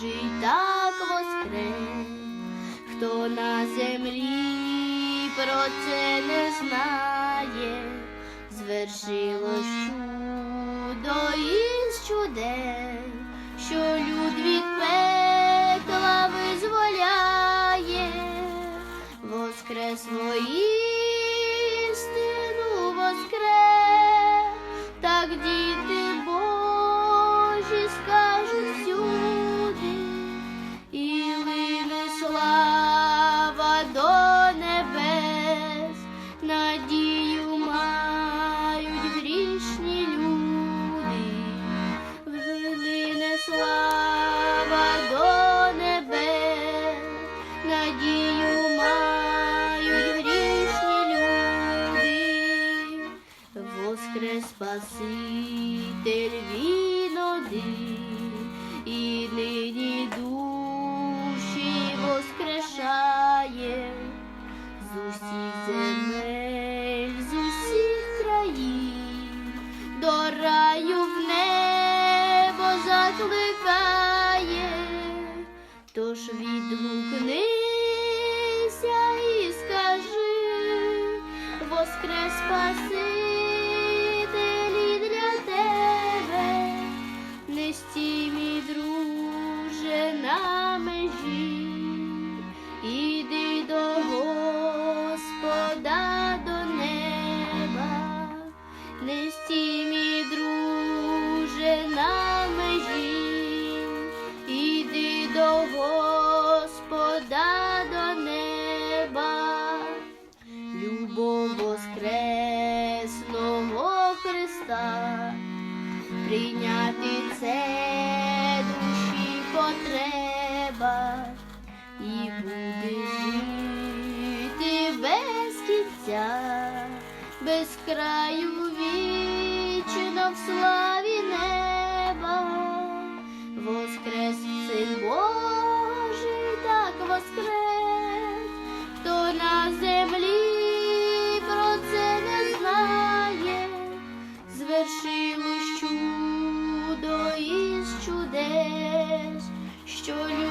воскрес, хто на землі про це не знає, звершилось чудо із чудес, що люд від пекла визволяє, воскрес воістину воскрес, так діти Спаситель він один, і нині душі воскрешає з усіх земель, з усіх країн, до раю в небо закликає, тож відгукнися на межі, іди до Господа до неба, не стій, мій друже, на межі, іди до Господа до неба. Любов воскресного Христа, прийняти це потреба, і буде жити без кінця, без краю вічно в славі неба, воскрес син Божий, так воскрес, хто на землі про це не знає, звершилось чудо із чудес, що любить.